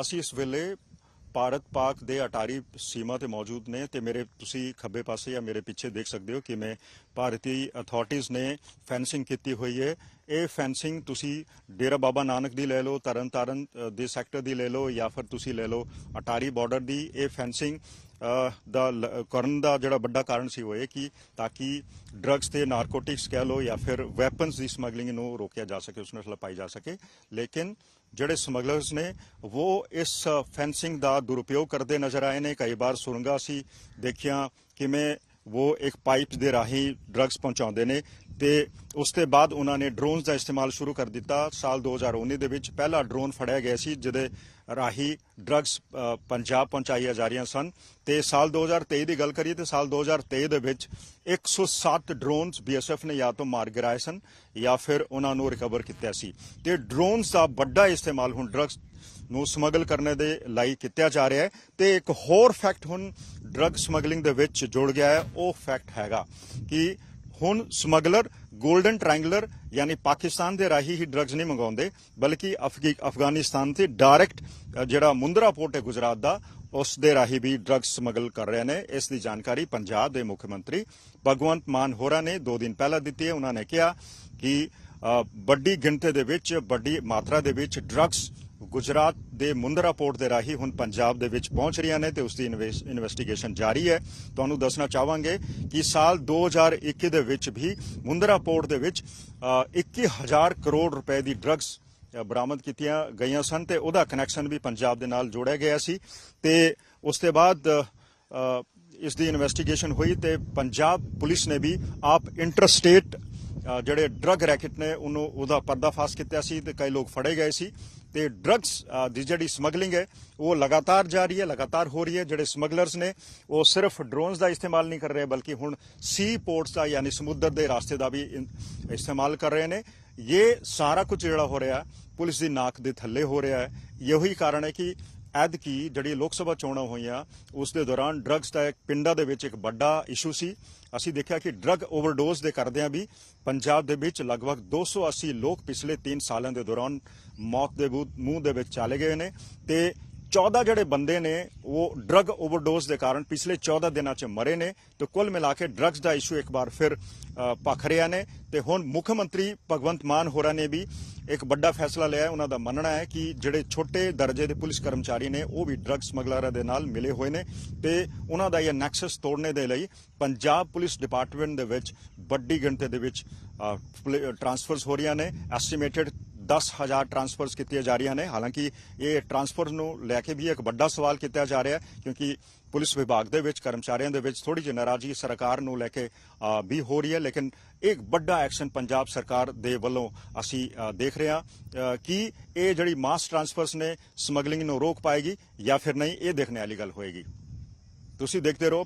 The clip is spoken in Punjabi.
ਅਸੀਂ ਇਸ ਵੇਲੇ ਭਾਰਤ ਪਾਕ ਦੇ ਅਟਾਰੀ ਸੀਮਾ ਤੇ ਮੌਜੂਦ ਨੇ ਤੇ ਮੇਰੇ ਤੁਸੀਂ ਖੱਬੇ ਪਾਸੇ ਜਾਂ ਮੇਰੇ ਪਿੱਛੇ ਦੇਖ ਸਕਦੇ ਹੋ ਕਿਵੇਂ ਭਾਰਤੀ ਅਥਾਰਟੀਆਂ ਨੇ ਫੈਂਸਿੰਗ ਕੀਤੀ ਹੋਈ ਹੈ। ਇਹ ਫੈਂਸਿੰਗ ਤੁਸੀਂ ਡੇਰਾ ਬਾਬਾ ਨਾਨਕ ਦੀ ਲੈ ਲਓ ਤਰਨਤਾਰਨ ਅ, ਦੇ ਸੈਕਟਰ ਦੀ ਲੈ ਲਓ ਜਾਂ ਫਿਰ ਤੁਸੀਂ ਲੈ ਲਓ ਅਟਾਰੀ ਬਾਰਡਰ ਦੀ। ਇਹ ਫੈਂਸਿੰਗ ਦਾ ਲ- ਕਰਨ ਦਾ ਜਿਹੜਾ ਵੱਡਾ ਕਾਰਨ ਸੀ ਉਹ ਇਹ ਕਿ ਤਾਂ ਕਿ ਡਰੱਗਸ ਤੇ ਨਾਰਕੋਟਿਕਸ ਕਹਿ ਲਓ ਜਾਂ ਫਿਰ ਵੈਪਨਸ ਦੀ ਸਮਗਲਿੰਗ ਨੂੰ ਰੋਕਿਆ ਜਾ ਸਕੇ ਉਸ ਨੂੰ ਪਾਈ ਜਾ ਸਕੇ। ਲੇਕਿਨ ਜਿਹੜੇ ਸਮਗਲਰਸ ਨੇ, ਉਹ ਇਸ ਫੈਂਸਿੰਗ ਦਾ ਦੁਰਉਪਯੋਗ ਕਰਦੇ ਨਜ਼ਰ ਆਏ ਨੇ। ਕਈ ਵਾਰ ਸੁਰੰਗਾ ਸੀ ਦੇਖਿਆ ਕਿਵੇਂ ਉਹ ਇੱਕ ਪਾਈਪ ਦੇ ਰਾਹੀਂ ਡਰੱਗਸ ਪਹੁੰਚਾਉਂਦੇ ਨੇ। ਤੇ ਉਸ ਤੋਂ ਬਾਅਦ ਉਹਨਾਂ ਨੇ ਡਰੋਨਸ ਦਾ ਇਸਤੇਮਾਲ ਸ਼ੁਰੂ ਕਰ ਦਿੱਤਾ ਸਾਲ 2019 ਦੇ ਵਿੱਚ। ਪਹਿਲਾ ਡਰੋਨ ਫੜਿਆ ਗਿਆ ਸੀ, ਜਿਹਦੇ ਰਾਹੀਂ ਡਰੱਗਸ ਪੰਜਾਬ ਪਹੁੰਚਾਈਆਂ ਜਾ ਰਹੀਆਂ ਸਨ। ਤੇ ਸਾਲ 2023 ਦੀ ਗੱਲ ਕਰੀਏ ਤੇ ਸਾਲ 2023 ਦੇ ਵਿੱਚ 107 ਡਰੋਨਸ ਬੀਐਸਐਫ ਨੇ ਜਾਂ ਤਾਂ ਮਾਰ ਗਿਰਾਏ ਸਨ ਜਾਂ ਫਿਰ ਉਹਨਾਂ ਨੂੰ ਰਿਕਵਰ ਕੀਤਾ ਸੀ। ਤੇ ਡਰੋਨਸ ਦਾ ਵੱਡਾ ਇਸਤੇਮਾਲ ਹੁਣ ਡਰੱਗਸ ਨੂੰ ਸਮਗਲ ਕਰਨ ਦੇ ਲਈ ਕੀਤਾ ਜਾ ਰਿਹਾ ਹੈ। ਤੇ ਇੱਕ ਹੋਰ ਫੈਕਟ ਹੁਣ ਡਰੱਗ ਸਮਗਲਿੰਗ ਦੇ ਵਿੱਚ ਜੁੜ ਗਿਆ ਹੈ, ਉਹ ਫੈਕਟ ਹੈਗਾ ਕਿ ਹੁਣ ਸਮਗਲਰ 골ਡਨ ਟ੍ਰਾਇੰਗਲਰ, ਯਾਨੀ ਪਾਕਿਸਤਾਨ ਦੇ ਰਾਹੀਂ ਹੀ ਡਰੱਗਸ ਨਹੀਂ ਮੰਗਾਉਂਦੇ ਬਲਕਿ ਅਫਗਾਨਿਸਤਾਨ ਤੇ ਡਾਇਰੈਕਟ ਜਿਹੜਾ ਮੁੰਦਰਾ ਪੋਰਟ ਹੈ ਗੁਜਰਾਤ ਦਾ, ਉਸ ਦੇ ਰਾਹੀਂ ਵੀ ਡਰੱਗਸ ਸਮਗਲ ਕਰ ਰਹੇ ਨੇ। ਇਸ ਦੀ ਜਾਣਕਾਰੀ ਪੰਜਾਬ ਦੇ ਮੁੱਖ ਮੰਤਰੀ ਭਗਵੰਤ ਮਾਨ ਹੋਰਾਂ ਨੇ 2 ਦਿਨ ਪਹਿਲਾਂ ਦਿੱਤੀ ਹੈ। ਉਹਨਾਂ ਨੇ ਕਿਹਾ ਕਿ ਵੱਡੀ ਗਿਣਤੀ ਦੇ ਵਿੱਚ, ਵੱਡੀ ਮਾਤਰਾ ਦੇ ਵਿੱਚ ਡਰੱਗਸ ਗੁਜਰਾਤ ਦੇ ਮੁੰਦਰਾ ਪੋਰਟ ਦੇ ਰਾਹੀਂ ਹੁਣ ਪੰਜਾਬ ਦੇ ਵਿੱਚ ਪਹੁੰਚ ਰਹੀਆਂ ਨੇ ਤੇ ਉਸ ਦੀ ਇਨਵੈਸ- ਇਨਵੈਸਟੀਗੇਸ਼ਨ ਜਾਰੀ ਹੈ। ਤੁਹਾਨੂੰ ਦੱਸਣਾ ਚਾਹਾਂਗੇ ਕਿ ਸਾਲ 2021 ਦੇ ਵਿੱਚ ਵੀ ਮੁੰਦਰਾ ਪੋਰਟ ਦੇ ਵਿੱਚ ਅ, 21000 ਕਰੋੜ ਰੁਪਏ ਦੀ ਡਰੱਗਸ ਬਰਾਮਦ ਕੀਤੀਆਂ ਗਈਆਂ ਸਨ ਤੇ ਉਹਦਾ ਕਨੈਕਸ਼ਨ ਵੀ ਪੰਜਾਬ ਦੇ ਨਾਲ ਜੋੜਿਆ ਗਿਆ ਸੀ ਤੇ ਉਸ ਤੋਂ ਬਾਅਦ ਅ, ਇਸ ਦੀ ਇਨਵੈਸਟੀਗੇਸ਼ਨ ਹੋਈ ਤੇ ਪੰਜਾਬ ਪੁਲਿਸ ਨੇ ਵੀ ਆਪ ਇੰਟਰਸਟੇਟ ਜਿਹੜੇ ਡਰੱਗ ਰੈਕਟ ਨੇ ਉਹਨੂੰ ਉਹਦਾ ਪਰਦਾਫਾਸ਼ ਕੀਤਾ ਸੀ ਤੇ ਕਈ ਲੋਕ ਫੜੇ ਗਏ ਸੀ। ਤੇ ਡਰੱਗਸ ਦੀ ਜਿਹੜੀ ਸਮਗਲਿੰਗ ਹੈ, ਉਹ ਲਗਾਤਾਰ ਜਾਰੀ ਹੈ, ਲਗਾਤਾਰ ਹੋ ਰਹੀ ਹੈ। ਜਿਹੜੇ ਸਮਗਲਰਸ ਨੇ, ਉਹ ਸਿਰਫ ਡਰੋਨਸ ਦਾ ਇਸਤੇਮਾਲ ਨਹੀਂ ਕਰ ਰਹੇ, ਬਲਕਿ ਹੁਣ ਸੀ ਪੋਰਟਸ ਦਾ, ਯਾਨੀ ਸਮੁੰਦਰ ਦੇ ਰਾਸਤੇ ਦਾ ਵੀ ਇਸਤੇਮਾਲ ਕਰ ਰਹੇ ਨੇ। ਇਹ ਸਾਰਾ ਕੁਝ ਜਿਹੜਾ ਹੋ ਰਿਹਾ, ਪੁਲਿਸ ਦੀ ਨਾਕ ਦੇ ਥੱਲੇ ਹੋ ਰਿਹਾ ਹੈ। ਇਹੋ ਹੀ ਕਾਰਨ ਹੈ ਕਿ ਐਤਕੀ ਜਿਹੜੀ ਲੋਕ ਸਭਾ ਚੋਣਾਂ ਹੋਈਆਂ, ਉਸ ਦੇ ਦੌਰਾਨ ਡਰੱਗਸ ਦਾ ਇੱਕ ਪਿੰਡਾਂ ਦੇ ਵਿੱਚ ਇੱਕ ਵੱਡਾ ਇਸ਼ੂ ਸੀ। ਅਸੀਂ ਦੇਖਿਆ ਕਿ ਡਰੱਗ ਓਵਰਡੋਜ਼ ਦੇ ਕਰਦਿਆਂ ਵੀ ਪੰਜਾਬ ਦੇ ਵਿੱਚ ਲਗਭਗ 280 ਲੋਕ ਪਿਛਲੇ 3 ਸਾਲਾਂ ਦੇ ਦੌਰਾਨ ਮੌਤ ਦੇ ਮੂੰਹ ਦੇ ਵਿੱਚ ਚਲੇ ਗਏ ਨੇ ਤੇ 14 ਜਿਹੜੇ ਬੰਦੇ ਨੇ ਉਹ ਡਰੱਗ ਓਵਰਡੋਜ਼ ਦੇ ਕਾਰਨ ਪਿਛਲੇ 14 ਦਿਨਾਂ 'ਚ ਮਰੇ ਨੇ ਤੇ ਕੁੱਲ ਮਿਲਾ ਕੇ ਡਰੱਗਸ ਦਾ ਇਸ਼ੂ ਇੱਕ ਵਾਰ ਫਿਰ ਅ, ਭਖ ਰਿਹਾ ਨੇ ਤੇ ਹੁਣ ਮੁੱਖ ਮੰਤਰੀ ਭਗਵੰਤ ਮਾਨ ਹੋਰਾਂ ਨੇ ਵੀ ਇੱਕ ਵੱਡਾ ਫੈਸਲਾ ਲਿਆ ਹੈ। ਉਹਨਾਂ ਦਾ ਮੰਨਣਾ ਹੈ ਕਿ ਜਿਹੜੇ ਛੋਟੇ ਦਰਜੇ ਦੇ ਪੁਲਿਸ ਕਰਮਚਾਰੀ ਨੇ ਉਹ ਵੀ ਡਰੱਗ ਸਮਗਲਰਾਂ ਦੇ ਨਾਲ ਮਿਲੇ ਹੋਏ ਨੇ ਤੇ ਉਹਨਾਂ ਦਾ ਇਹ ਨੈਕਸਸ ਤੋੜਨੇ ਦੇ ਲਈ ਪੰਜਾਬ ਪੁਲਿਸ ਡਿਪਾਰਟਮੈਂਟ ਦੇ ਵਿੱਚ ਵੱਡੀ ਗਿਣਤੀ ਦੇ ਵਿੱਚ ਟ੍ਰਾਂਸਫਰਸ ਹੋ ਰਹੀਆਂ ਨੇ। ਐਸਟੀਮੇਟਡ 10000 ਟਰਾਂਸਫਰਸ ਕੀਤੀਆਂ ਜਾ ਰਹੀਆਂ ਨੇ। ਹਾਲਾਂਕਿ ਇਹ ਟਰਾਂਸਫਰ ਨੂੰ ਲੈ ਕੇ ਵੀ ਇੱਕ ਵੱਡਾ ਸਵਾਲ ਕੀਤਾ ਜਾ ਰਿਹਾ ਹੈ, ਕਿਉਂਕਿ ਪੁਲਿਸ ਵਿਭਾਗ ਦੇ ਵਿੱਚ, ਕਰਮਚਾਰੀਆਂ ਦੇ ਵਿੱਚ ਥੋੜੀ ਜਿਹੀ ਨਾਰਾਜ਼ਗੀ ਸਰਕਾਰ ਨੂੰ ਲੈ ਕੇ ਵੀ ਹੋ ਰਹੀ ਹੈ। ਲੇਕਿਨ ਇੱਕ ਵੱਡਾ ਐਕਸ਼ਨ ਪੰਜਾਬ ਸਰਕਾਰ ਦੇ ਵੱਲੋਂ ਅਸੀਂ ਦੇਖ ਰਹੇ ਹਾਂ ਕਿ ਇਹ ਜਿਹੜੀ ਮਾਸ ਟਰਾਂਸਫਰਸ ਨੇ, ਸਮਗਲਿੰਗ ਨੂੰ ਰੋਕ ਪਾਏਗੀ ਜਾਂ ਫਿਰ ਨਹੀਂ, ਇਹ ਦੇਖਣੇ ਵਾਲੀ ਗੱਲ ਹੋਏਗੀ। ਤੁਸੀਂ ਦੇਖਦੇ ਰਹੋ।